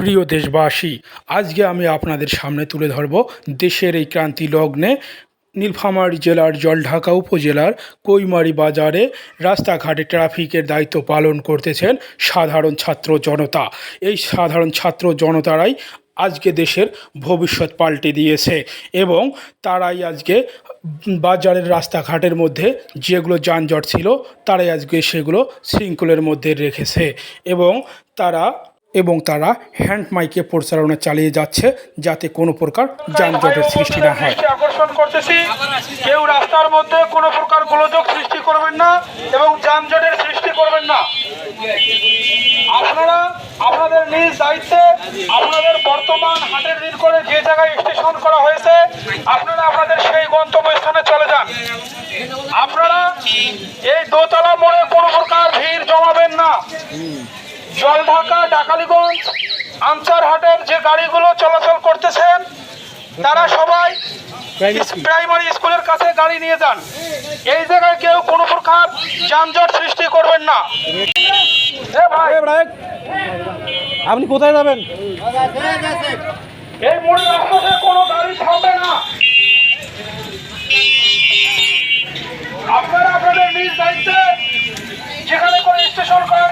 প্রিয় দেশবাসী, আজকে আমি আপনাদের সামনে তুলে ধরব দেশের এই ক্রান্তি লগ্নে নীলফামারী জেলার জলঢাকা উপজেলার কৈমারি বাজারে রাস্তাঘাটে ট্রাফিকের দায়িত্ব পালন করতেছেন সাধারণ ছাত্র জনতা। এই সাধারণ ছাত্র জনতারাই আজকে দেশের ভবিষ্যৎ পাল্টে দিয়েছে এবং তারাই আজকে বাজারের রাস্তাঘাটের মধ্যে যেগুলো যানজট ছিল, তারাই আজকে সেগুলো শৃঙ্খলের মধ্যে রেখেছে এবং তারা এবং তারা হ্যান্ড মাইকে পরিচালনা চালিয়ে যাচ্ছে যাতে কোনো প্রকার যানজটের সৃষ্টি না হয়। আকর্ষণ করতেছি। কেউ রাস্তার মধ্যে কোনো প্রকার গোলযোগ সৃষ্টি করবেন না এবং যানজটের সৃষ্টি করবেন না। আপনারা আপনাদের নিজ দায়িত্বে আপনাদের বর্তমান হাটের দিন করে যে জায়গায় স্টেশন করা হয়েছে, আপনারা আপনাদের সেই গন্তব্যস্থানে চলে যান। আপনারা এই দোতলা মোড়ে কোনো প্রকার ভিড় জমাবেন না। জলঢাকা ডাকালিগঞ্জ আনসারহাটের যে গাড়িগুলো চলাচল করতেছেন তারা সবাই প্রাইমারি স্কুলের কাছে গাড়ি নিয়ে যান। এই জায়গায় কেউ কোনো প্রকার যানজট সৃষ্টি করবেন না। আপনি কোথায় যাবেন? এই মোড়ের আশেপাশে কোনো গাড়ি থামবে না। আপনারা আপনাদের নিজ দায়িত্বে যেখানে কোনো স্টেশন করা